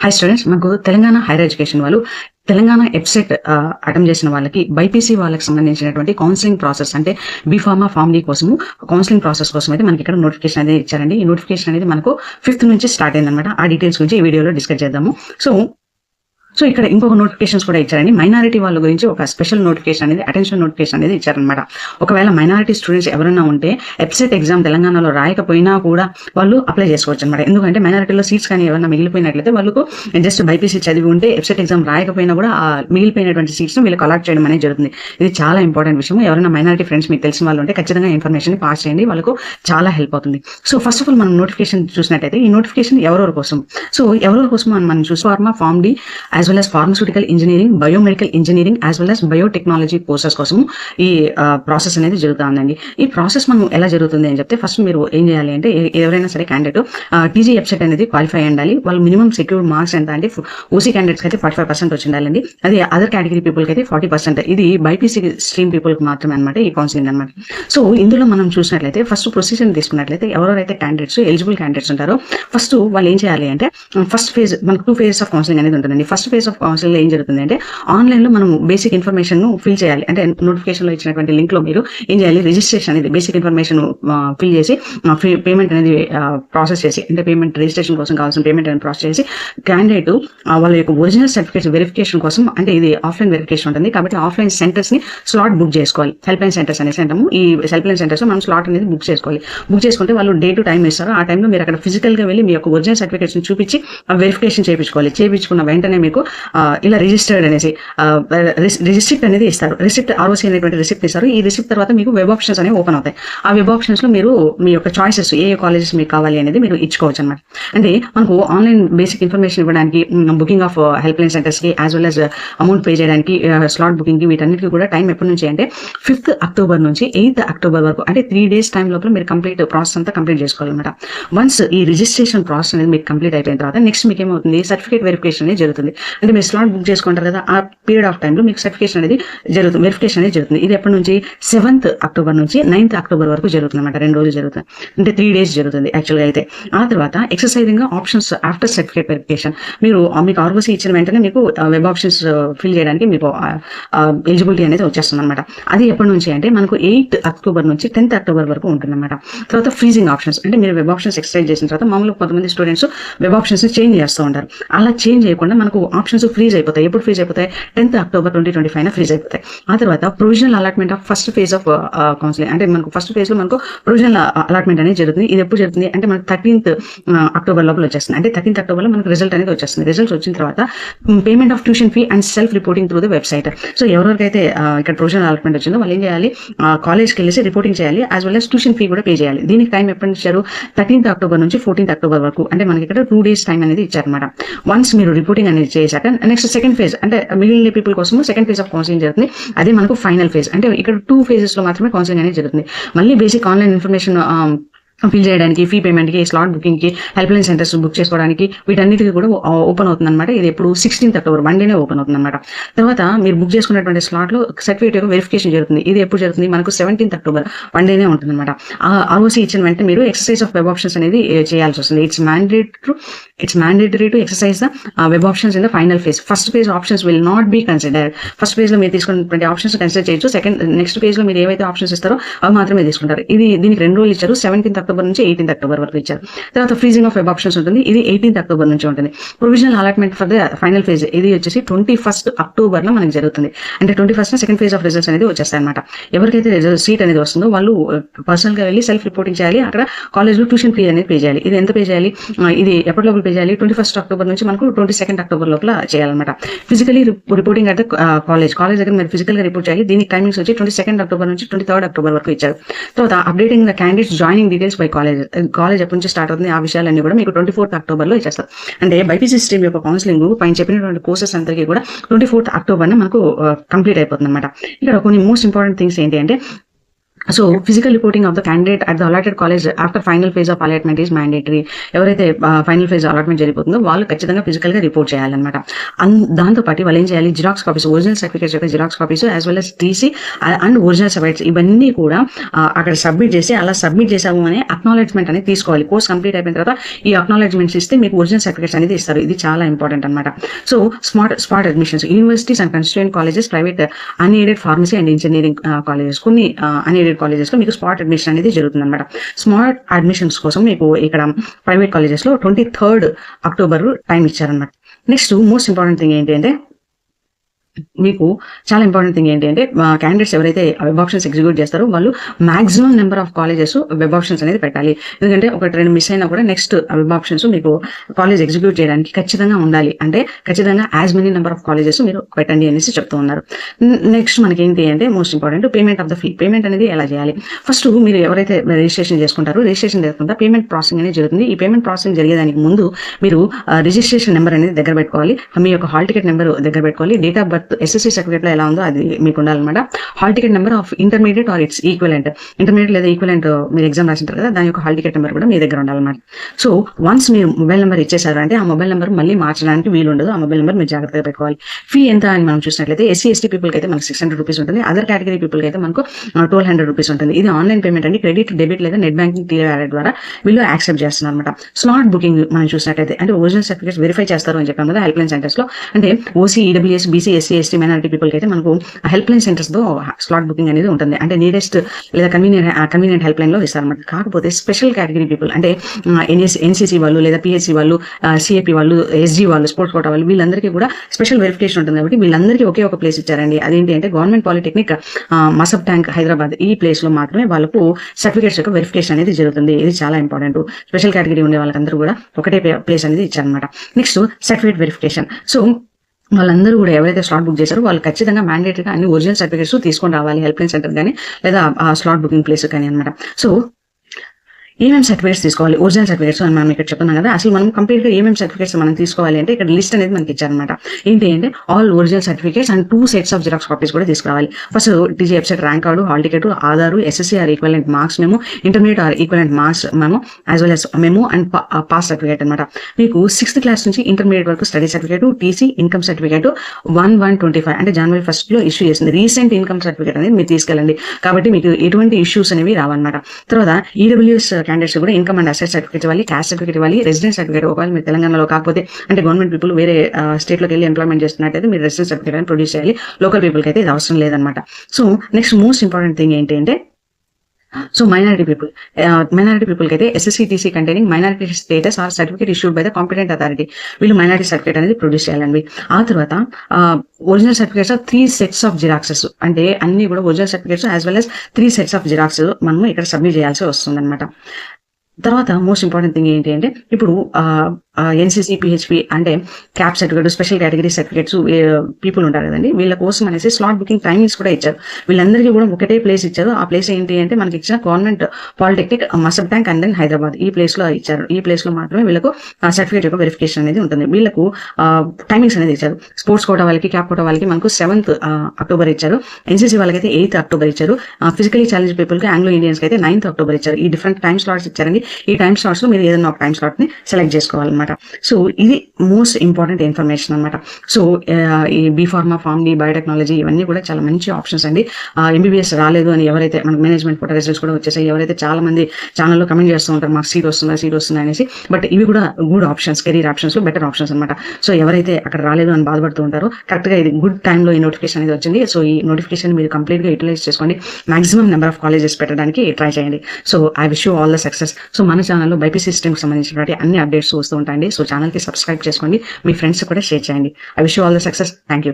High students మనకు Telangana higher education వాళ్ళు Telangana website attempt చేసిన వాళ్ళకి బైపీసీ వాళ్ళకి సంబంధించినటువంటి కౌన్సిలింగ్ ప్రాసెస్ అంటే బీఫార్మా ఫార్మ్లీ కోసము కౌన్సిలింగ్ ప్రాసెస్ కోసం అయితే మనకి ఇక్కడ నోటిఫికేషన్ అనేది ఇచ్చారండి. ఈ నోటిఫికేషన్ అనేది మనకు ఫిఫ్త్ నుంచి స్టార్ట్ అయిందనమాట ఆ డీటెయిల్స్ గురించి ఈ వీడియోలో డిస్కస్ చేద్దాము. సో సో ఇక్కడ ఇంకొక నోటిఫికేషన్స్ కూడా ఇచ్చారండి. మైనారిటీ వాళ్ళ గురించి ఒక స్పెషల్ నోటిఫికేషన్ అనేది అటెన్షన్ నోటిఫికేషన్ అనేది ఇచ్చారనమాట ఒకవేళ మైనారిటీ స్టూడెంట్స్ ఎవరైనా ఉంటే ఎప్సెట్ ఎగ్జామ్ తెలంగాణలో రాయకపోయినా కూడా వాళ్ళు అప్లై చేసుకోవచ్చు అనమాట ఎందుకంటే మైనారిటీలో సీట్స్ కానీ ఏమైనా మిగిలిపోయినట్లయితే వాళ్ళకు జస్ట్ బైపీసీ చదివి ఉంటే ఎప్సెట్ ఎగ్జామ్ రాయకపోయినా కూడా ఆ మిగిలిపోయినటువంటి సీట్స్ వీళ్ళకి అలాట్ చేయడం అనేది జరుగుతుంది. ఇది చాలా ఇంపార్టెంట్ విషయం ఎవరైనా మైనారిటీ ఫ్రెండ్స్ మీకు తెలిసిన వాళ్ళు ఉంటే ఖచ్చితంగా ఇన్ఫర్మేషన్ పాస్ చేయండి. వాళ్ళకు చాలా హెల్ప్ అవుతుంది. సో ఫస్ట్ ఆఫ్ ఆల్ మనం నోటిఫికేషన్ చూసినట్టయితే ఈ నోటిఫికేషన్ ఎవరెవరి కోసం? సో ఎవరెవరి కోసం మనం మనం చూసి pharma pharm D as well as pharmaceutical engineering biomedical engineering as well as biotechnology courses కోసం ఈ ప్రాసెస్ అనేది జరుగుతుందండి. ఈ ప్రాసెస్ మనం ఎలా జరుగుతుంది అని చెప్తే ఫస్ట్ మీరు ఏం చేయాలి అంటే ఎవరైనా సరే క్యాండిడేట్ టీజీ వెబ్సైట్ అనేది క్వాలిఫై ఉండాలి. వాళ్ళు మినిమం సెక్యూర్ మార్క్స్ ఎంత అంటే ఓసీ క్యాండిడేట్స్ అయితే ఫార్టీ ఫైవ్ పర్సెంట్ వచ్చి ఉండాలండి అది అదర్ కేటగిరీ పీపుల్కి అయితే ఫార్టీ పర్సెంట్ ఇది బైపీసీ స్ట్రీమ్ పీపుల్కి మాత్రమే అనమాట ఈ కౌన్సిలింగ్ అనమాట సో ఇందులో మనం చూసినట్లయితే ఫస్ట్ ప్రొసీజర్ తీసుకున్నట్లయితే ఎవరైతే క్యాండిడేట్స్ ఎలిజిబుల్ క్యాండిడేట్స్ ఉంటారో ఫస్ట్ వాళ్ళు ఏం చేయాలి అంటే ఫస్ట్ ఫేజ్ మనకు టూ ఫేజెస్ ఆఫ్ కౌన్సిలింగ్ అనేది ఉంటుందండి. First phase of counselling uh, ఏం జరుగుతుంది అంటే ఆన్లైన్లో మనం బేసిక్ ఇన్ఫర్మేషన్ను ఫిల్ చేయాలి. అంటే నోటిఫికేషన్లో ఇచ్చినటువంటి లింక్లో మీరు ఏం చేయాలి? రిజిస్ట్రేషన్ అనేది బేసిక్ ఇన్ఫర్మేషన్ ఫిల్ చేసి uh, పేమెంట్ అనేది uh, ప్రాసెస్ చేసి అంటే పేమెంట్ రిజిస్ట్రేషన్ కోసం కావాల్సిన పేమెంట్ అనేది ప్రాసెస్ చేసి క్యాండిడేట్ వాళ్ళ యొక్క ఒరిజినల్ సర్టిఫికేట్స్ వెరిఫికేషన్ కోసం అంటే ఇది ఆఫ్లైన్ వెరిఫికేషన్ ఉంటుంది. కాబట్టి ఆఫ్లైన్ సెంటర్స్ని స్లాట్ బుక్ చేసుకోవాలి. హెల్ప్ లైన్ సెంటర్స్ అనేసి అంటాము ఈ హెల్ప్ లైన్ సెంటర్స్ మనం స్లాట్ అనేది బుక్ చేసుకోవాలి. బుక్ చేసుకుంటే వాళ్ళు డే టు టైం ఇస్తారు. ఆ టైంలో మీరు అక్కడ ఫిజికల్గా వెళ్ళి మీ యొక్క ఒరిజినల్ సర్టిఫికేట్స్ చూపించి వెరిఫికేషన్ చేయించుకోవాలి. చేయించుకున్న వెంటనే మీకు ఇలా రిజిస్టర్డ్ అనేసి రిసిప్ట్ అనేది ఇస్తారు. రిసిప్ట్ ఆర్ఓసి అనేటువంటి రిసిప్ట్ ఇస్తారు. ఈ రిసిప్ట్ తర్వాత మీకు వెబ్ ఆప్షన్స్ అనేవి ఓపెన్ అవుతాయి. ఆ వెబ్ ఆప్షన్స్లో మీరు మీ యొక్క చాయిసెస్ ఏ ఏ కాలేజెస్ మీకు కావాలి అనేది మీరు ఇచ్చుకోవచ్చు అనమాట అంటే మనకు ఆన్లైన్ బేసిక్ ఇన్ఫర్మేషన్ ఇవ్వడానికి booking of help line సెంటర్స్కి as well as amount pay చేయడానికి uh, స్లాట్ బుకింగ్కి వీటన్నిటికీ కూడా టైం ఎప్పటి నుంచి అంటే ఫిఫ్త్ అక్టోబర్ నుంచి ఎయిత్ అక్టోబర్ వరకు అంటే త్రీ డేస్ టైం లోపల మీరు కంప్లీట్ ప్రాసెస్ అంతా కంప్లీట్ చేసుకోవాలన్నమాట. వన్స్ ఈ రిజిస్ట్రేషన్ ప్రాసెస్ అనేది మీకు కంప్లీట్ అయిపోయిన తర్వాత నెక్స్ట్ మీకు ఏమవుతుంది? సర్టిఫికేట్ వెరిఫికేషన్ అనేది జరుగుతుంది. అంటే మీరు స్లాట్ బుక్ చేసుకుంటారు కదా ఆ పీరియడ్ ఆఫ్ టైంలో మీకు సర్టిఫికేషన్ అనేది జరుగుతుంది వెరిఫికేషన్ అనేది జరుగుతుంది. ఇది ఎప్పటి నుంచి? సెవెంత్ అక్టోబర్ నుంచి నైన్త్ అక్టోబర్ వరకు జరుగుతుంది అనమాట రెండు రోజులు జరుగుతుంది. అంటే త్రీ డేస్ జరుగుతుంది యాక్చువల్గా అయితే. ఆ తర్వాత exercising options after certificate verification మీరు ఆ మీకు ఆర్ఓసి ఇచ్చిన వెంటనే మీకు వెబ్ ఆప్షన్స్ ఫిల్ చేయడానికి మీకు ఎలిజిబిలిటీ అనేది వచ్చేస్తుంది అనమాట అది ఎప్పటి నుంచి అంటే మనకు ఎయిత్ అక్టోబర్ నుంచి టెన్త్ అక్టోబర్ వరకు ఉంటుందన్నమాట. తర్వాత ఫ్రీజింగ్ ఆప్షన్స్ అంటే మీరు వెబ్ ఆప్షన్స్ ఎక్సర్సైజ్ చేసిన తర్వాత మామూలుగా కొంతమంది స్టూడెంట్స్ వెబ్ ఆప్షన్స్ చేంజ్ చేస్తూ ఉంటారు. అలా చేంజ్ చేయకుండా మనకు ఆప్షన్స్ ఫ్రీజ్ అయిపోతాయి. ఎప్పుడు ఫ్రీజ్ అయిపోతాయి? Tenth October twenty twenty five freeze అయిపోతాయి. ఆ తర్వాత provisional allotment of first phase of counselling. అంటే మనకు ఫస్ట్ ఫేజ్లో మనకు ప్రొవిజనల్ అలాట్మెంట్ అనేది జరుగుతుంది. ఇది ఎప్పుడు జరుగుతుంది? అంటే మనకు థర్టీన్త్ అక్టోబర్ లోపల వచ్చేస్తుంది. అంటే థర్టీన్త్ అక్టోబర్లో మనకు రిజల్ట్ అనేది వచ్చేస్తుంది. రిజల్ట్స్ వచ్చిన తర్వాత payment of tuition fee and self reporting through the website. So ఎవరికైతే ఇక్కడ ప్రొవిజనల్ అలాట్మెంట్ వచ్చిందో వాళ్ళు ఏం చేయాలి? కాలేజ్కి వెళ్ళేసి రిపోర్టింగ్ చేయాలి. As well as tuition fee కూడా పే చేయాలి. దీనికి టైం ఎప్పటి నుంచి ఇచ్చారు? థర్టీన్త్ అక్టోబర్ నుంచి ఫోర్టీన్త్ అక్టోబర్ వరకు. అంటే మనకి ఇక్కడ టూ డేస్ టైం అనేది ఇచ్చారనమాట వన్స్ మీరు రిపోర్టింగ్ అనేది చేశాక నెక్స్ట్ సెకండ్ ఫేజ్ అంటే మిగిలిన పీపుల్ కోసం సెకండ్ ఫేజ్ ఆఫ్ కౌన్సిలింగ్ జరుగుతుంది. అదే మనకు ఫైనల్ ఫేజ్ అంటే ఇక్కడ టూ ఫేజెస్లో మాత్రమే కౌన్సిలింగ్ అనేది జరుగుతుంది. మళ్ళీ బేసిక్ ఆన్లైన్ ఇన్ఫర్మేషన్ ఫిల్ చేయడానికి ఫీ పేమెంట్కి స్లాట్ బుకింగ్కి హెల్ప్ లైన్ సెంటర్స్ బుక్ చేసుకోవడానికి వీటన్నిటికీ కూడా ఓపెన్ అవుతుంది అనమాట ఇది ఎప్పుడు సిక్స్టీన్త్ అక్టోబర్ వన్ డేనే ఓపెన్ అవుతుంది అనమాట తర్వాత మీరు బుక్ చేసుకున్నటువంటి స్లాట్లో సర్టిఫికేట్ యొక్క వెరిఫికేషన్ జరుగుతుంది. ఇది ఎప్పుడు జరుగుతుంది? మనకు సెవెంటీన్త్ అక్టోబర్ వన్ డేనే ఉంటుంది అనమాట ఇచ్చిన వెంటనే మీరు ఎక్సర్సైజ్ ఆఫ్ వెబ్ ఆప్షన్స్ అనేది చేయాల్సి వస్తుంది. It's mandatory it's mandatory to exercise the web options in the final phase first phase options will not be consider first పేజ్లో మీరు తీసుకున్నటువంటి ఆప్షన్స్ కన్సిడర్ చేయొచ్చు. సెకండ్ నెక్స్ట్ పేజ్లో మీరు ఏవైతే ఆప్షన్స్ ఇస్తారో అవి మాత్రమే తీసుకుంటారు. ఇది దీనికి రెండు రోజులు ఇచ్చారు. సెవెంటీన్త్ అక్టోబర్ నుంచి ఎయిటీన్త్ అక్టోబర్ వరకు ఇచ్చారు. తర్వాత ఫ్రీజింగ్ ఆఫ్ వెబ్ ఆప్షన్స్ ఉంటుంది. ఇది ఎయిటీన్త్ అక్టోబర్ నుంచి ఉంటుంది. Provisional allotment for the final phase ఇది వచ్చేసి ట్వంటీ ఫస్ట్ అక్టోబర్లో మనకి జరుగుతుంది. అంటే twenty first second phase of results అనేది వచ్చేస్తాయి అనమాట ఎవరికైతే రిజల్ట్ సీట్ అనేది వస్తుందో వాళ్ళు uh, పర్సనల్గా వెళ్ళి సెల్ఫ్ రిపోర్టింగ్ చేయాలి. అక్కడ కాలేజ్లో ట్యూషన్ ఫీ అనేది పే చేయాలి. ఇది ఎంత పే చేయాలి? ఇది ఎప్పటి లోపల పే చేయాలి? ట్వంటీ ఫస్ట్ అక్టోబర్ నుంచి మనకు ట్వంటీ సెకండ్ అక్టోబర్ లోపల చేయాలన్నమాట. ఫిజికలీ రిపోర్టింగ్ అయితే కాలేజ్ కాలేజ్ దగ్గర మీరు ఫిజికల్గా రిపోర్ట్ చేయాలి. దీనికి టైమింగ్స్ వచ్చి ట్వంటీ సెకండ్ అక్టోబర్ నుంచి ట్వంటీ థర్డ్ అక్టోబర్ వరకు ఇచ్చారు. తర్వాత updating the candidates joining details by college college ఎప్పటి నుంచి స్టార్ట్ అవుతుంది ఆ విషయాలన్నీ కూడా మీకు ట్వంటీ ఫోర్త్ అక్టోబర్లో ఇచ్చేస్తారు అంటే బైపీసీ స్ట్రీమ్ యొక్క కౌన్సిలింగ్ పైన చెప్పినటువంటి కోర్సెస్ అందరికీ కూడా ట్వంటీ ఫోర్త్ అక్టోబర్ మనకు uh, కంప్లీట్ అయిపోతుంది అనమాట ఇక్కడ కొన్ని మోస్ట్ ఇంపార్టెంట్ థింగ్స్ ఏంటి అంటే so physical reporting of the candidate at the allotted college after final phase of allotment is mandatory ఎవరైతే ఫైనల్ ఫేజ్ అలాట్మెంట్ జరిగిపోతుందో వాళ్ళు ఖచ్చితంగా ఫిజికల్గా రిపోర్ట్ చేయాలన్నమాట. దాంతో పాటు వాళ్ళు ఏం చేయాలి? జిరాక్స్ కాపీస్ ఒరిజినల్ సర్టిఫికేట్స్ యొక్క xerox copies as well as TC and original certificates ఇవన్నీ కూడా అక్కడ సబ్మిట్ చేసి అలా సబ్మిట్ చేసాము అని అక్నాలెడ్జ్మెంట్ అనేది తీసుకోవాలి. కోర్స్ కంప్లీట్ అయిపోయిన తర్వాత ఈ అక్నాలెడ్జ్మెంట్స్ ఇస్తే మీకు ఒరిజినల్ సర్టిఫికేట్స్ అనేది ఇస్తారు. ఇది చాలా ఇంపార్టెంట్ అనమాట so smart spot admissions universities and constituent colleges private unaided pharmacy and engineering colleges కొన్ని uh, అన్ఎయిడెడ్ కాలేజెస్లో మీకు స్పాట్ అడ్మిషన్ అనేది జరుగుతుంది అనమాట స్మార్ట్ అడ్మిషన్స్ కోసం మీకు ఇక్కడ ప్రైవేట్ కాలేజెస్లో ట్వంటీ థర్డ్ అక్టోబర్ టైం ఇచ్చారనమాట నెక్స్ట్ మోస్ట్ ఇంపార్టెంట్ థింగ్ ఏంటి అంటే మీకు చాలా ఇంపార్టెంట్ థింగ్ ఏంటి అంటే క్యాండిడేట్స్ ఎవరైతే వెబ్ ఆప్షన్స్ ఎగ్జిక్యూట్ చేస్తారో వాళ్ళు maximum number of colleges web options అనేది పెట్టాలి. ఎందుకంటే ఒక రెండు మిస్ అయినా కూడా నెక్స్ట్ వెబ్ ఆప్షన్స్ మీకు కాలేజ్ ఎగ్జిక్యూట్ చేయడానికి ఖచ్చితంగా ఉండాలి. అంటే ఖచ్చితంగా as many number of colleges మీరు పెట్టండి అనేసి చెప్తూ ఉన్నారు. నెక్స్ట్ మనకి ఏంటి అంటే most important payment of the fee payment అనేది ఎలా చేయాలి? ఫస్ట్ మీరు ఎవరైతే రిజిస్ట్రేషన్ చేసుకుంటారో రిజిస్ట్రేషన్ చేసుకుంటా పేమెంట్ ప్రాసెసింగ్ అనేది జరుగుతుంది. ఈ పేమెంట్ ప్రాసెసింగ్ జరిగేదానికి ముందు మీరు రిజిస్ట్రేషన్ నెంబర్ అనేది దగ్గర పెట్టుకోవాలి. మీ యొక్క హాల్ టికెట్ నెంబర్ దగ్గర పెట్టుకోవాలి. డేట్ ఆఫ్ బర్త్ ఎస్ఎస్సీ సర్టిఫికేట్లో ఎలా ఉందో అది మీకు ఉండాలన్నమాట. Hall ticket number of intermediate or its equivalent intermediate లేదా ఈక్వలెంట్ uh, మీరు ఎగ్జామ్ రాసింటారు కదా దాని యొక్క హాల్ టికెట్ నెంబర్ కూడా మీ దగ్గర ఉండాలన్నమాట. సో వన్స్ మీరు మొబైల్ నెంబర్ ఇచ్చేసారు అంటే ఆ మొబైల్ నెంబర్ మళ్ళీ మార్చడానికి వీలు ఉండదు ఆ మొబైల్ నెంబర్ మీరు జాగ్రత్తగా పెట్టుకోవాలి. ఫీ ఎంత అని మనం చూసినట్లయితే ఎస్సీ ఎస్టీ పీపుల్ అయితే మనకు సిక్స్ హండ్రెడ్ రూపీస్ ఉంటుంది. అదర్ కేటగిరీ పీపుల్ అయితే మనకు ట్వెల్వ్ హండ్రెడ్ రూపీస్ ఉంటుంది. ఇది ఆన్లైన్ పేమెంట్ అండి. క్రెడిట్ డెబిట్ లేదా నెట్ బ్యాంకింగ్ టీఆర్ ద్వారా వీళ్ళు యాక్సెప్ట్ చేస్తున్నారు అనమాట స్లాట్ బుకింగ్ మనం చూసినట్లయితే అంటే ఒరిజినల్ సర్టిఫికేట్స్ వెరిఫై చేస్తారు అని చెప్పాం కదా హెల్ప్ లైన్ సెంటర్స్లో. అంటే OC EWS BC SC ST minority people అయితే మనకు హెల్ప్ లైన్ సెంటర్స్తో స్లాట్ బుకింగ్ అనేది ఉంటుంది. అంటే నీడెస్ట్ లేదా కన్వీనియంట్ కన్వీనియంట్ హెల్ప్ లైన్లో ఇస్తారన్నమాట. కాకపోతే స్పెషల్ కేటగిరీ పీపుల్ అంటే ఎన్ఎస్ ఎన్సీసీ వాళ్ళు లేదా పిహెచ్సి వాళ్ళు సిఏపి వాళ్ళు ఎస్జీ వాళ్ళు స్పోర్ట్స్ కోటా వాళ్ళు వీళ్ళందరికీ కూడా స్పెషల్ వెరిఫికేషన్ ఉంటుంది కాబట్టి వీళ్ళందరికీ ఒకే ఒక ప్లేస్ ఇచ్చారండి. అదేంటి అంటే గవర్నమెంట్ పాలిటెక్నిక్ మసబ్ ట్యాంక్ హైదరాబాద్ ఈ ప్లేస్లో మాత్రమే వాళ్ళకు సర్టిఫికేట్స్ యొక్క వెరిఫికేషన్ అనేది జరుగుతుంది. ఇది చాలా ఇంపార్టెంట్ స్పెషల్ కేటగిరీ ఉండే వాళ్ళందరూ కూడా ఒకటే ప్లేస్ అనేది ఇచ్చారనమాట నెక్స్ట్ సర్టిఫికేట్ వెరిఫికేషన్ సో వాళ్ళందరూ కూడా ఎవరైతే స్లాట్ బుక్ చేశారో వాళ్ళు ఖచ్చితంగా మ్యాండేటరీగా అన్ని ఒరిజినల్ సర్టిఫికేట్స్ తీసుకొని రావాలి హెల్ప్ లైన్ సెంటర్ కానీ లేదా ఆ స్లాట్ బుకింగ్ ప్లేస్ కానీ అనమాట సో ఏమేమి సర్టిఫికేట్స్ తీసుకోవాలి? ఒరిజినల్ సర్టిఫికేట్స్ అని మనం ఇక్కడ చెప్తున్నాం కదా అసలు మనం కంప్లీట్గా ఏమేమి సర్టిఫికేట్స్ మనం తీసుకోవాలి అంటే ఇక్కడ లిస్ట్ అనేది మనకి ఇచ్చారనమాట ఏంటి అంటే all original certificates and two sets of xerox copies కూడా తీసుకురావాలి. First TG website rank card hall ticket Aadhaar SSC or equivalent marks memo intermediate or equivalent marks memo as well as memo and pass certificate అనమాట మీకు sixth class నుంచి intermediate వరకు study certificate TC income certificate one one twenty five అంటే జనవరి ఫస్ట్లో issue చేసింది. Recent income certificate అనేది మీరు తీసుకెళ్ళండి. కాబట్టి మీకు ఎటువంటి ఇష్యూస్ అనేవి రావన్నమాట. తర్వాత ఈడబ్ల్యూఎస్ క్యాండిడేట్స్ కూడా ఇన్కమ్ అండ్ అసెట్ సర్టిఫికేట్ ఇవ్వాలి క్యాస్ట్ సర్టిఫికేట్ ఇవ్వాలి రెసిడెన్స్ సర్టిఫికేట్ ఒకవేళ మీరు తెలంగాణలో. కాకపోతే అంటే గవర్నమెంట్ పీపుల్ వేరే స్టేట్లోకి వెళ్ళి ఎంప్లాయ్మెంట్ చేస్తున్నట్టయితే మీరు రెసిడెన్స్ సర్టిఫికేట్ అని ప్రొడ్యూస్ చేయాలి. లోకల్ పీపుల్కి అయితే ఇది అవసరం లేదనమాట so next most important thing ఏంటి అంటే so minority people minority people అయితే SSC TC containing minority status or certificate issued by the competent authority వీళ్ళు మైనారిటీ సర్టిఫికేట్ అనేది ప్రొడ్యూస్ చేయాలండి. ఆ తర్వాత original certificates of three sets of xeroxes అంటే అన్ని కూడా original certificates as well as three sets of xerox మనము ఇక్కడ సబ్మిట్ చేయాల్సి వస్తుంది అనమాట తర్వాత మోస్ట్ ఇంపార్టెంట్ థింగ్ ఏంటి అంటే ఇప్పుడు ఎన్సీసీ పిహెచ్పి అంటే CAP certificate special category certificates people ఉంటారు కదండి. వీళ్ళ కోసం అనేసి స్లాట్ బుకింగ్ టైమింగ్స్ కూడా ఇచ్చారు. వీళ్ళందరికీ కూడా ఒకటే ప్లేస్ ఇచ్చారు. ఆ ప్లేస్ ఏంటి అంటే మనకి ఇచ్చిన government polytechnic Masab bank and then Hyderabad ఈ ప్లేస్లో ఇచ్చారు. ఈ ప్లేస్లో మాత్రమే వీళ్ళకు సర్టిఫికేట్ యొక్క వెరిఫికేషన్ అనేది ఉంటుంది. వీళ్ళకు టైమింగ్స్ అనేది ఇచ్చారు. స్పోర్ట్స్ కోటా వాళ్ళకి క్యాప్ కోటా వాళ్ళకి మనకు సెవెంత్ అక్టోబర్ ఇచ్చారు. ఎన్సీసీ వాళ్ళకి ఎయిత్ అక్టోబర్ ఇచ్చారు. ఫిజికలీ ఛాలెంజ్ పీపుల్కి ఆంగ్లో ఇండియన్స్ అయితే నైన్త్ అక్టోబర్ ఇచ్చారు. ఈ డిఫరెంట్ టైమ్ స్లాట్స్ ఇచ్చారండి. ఈ టైమ్ స్లాట్స్లో మీరు ఏదైనా ఒక టైం స్లాట్ని సెలెక్ట్ చేసుకోవాలన్నమాట. సో ఇది మోస్ట్ ఇంపార్టెంట్ ఇన్ఫర్మేషన్ అనమాట. సో ఈ B pharma pharm D biotechnology ఇవన్నీ కూడా చాలా మంచి ఆప్షన్స్ అండి. ఎంబీబీఎస్ రాలేదు అని ఎవరైతే మనకు మేనేజ్మెంట్ ఫోటో రిజల్ట్స్ కూడా వచ్చేసాయి ఎవరైతే చాలా మంది ఛానల్లో కమెంట్ చేస్తూ ఉంటారు మాకు సీట్ వస్తుందా సీట్ వస్తుందా అనేసి. బట్ ఇవి కూడా good options career options better options అనమాట. సో ఎవరైతే అక్కడ రాలేదు అని బాధపడుతూ ఉంటారో కరెక్ట్గా ఇది గుడ్ టైంలో ఈ నోటిఫికేషన్ అనేది వచ్చింది. సో ఈ నోటిఫికేషన్ మీరు కంప్లీట్గా యూటిలైజ్ చేసుకోండి. మాక్సిమం నెంబర్ ఆఫ్ కాలేజెస్ పెట్టడానికి ట్రై చేయండి. So I wish you all the success so మన ఛానల్లో బైపీ సిస్టమ్కి సంబంధించినటువంటి అన్ని అప్డేట్స్ వస్తూ ఉంటాయి. ఉంటాయండి సో ఛానల్కి సబ్స్క్రైబ్ చేసుకోండి. మీ ఫ్రెండ్స్ కూడా షేర్ చేయండి. I wish all the success thank you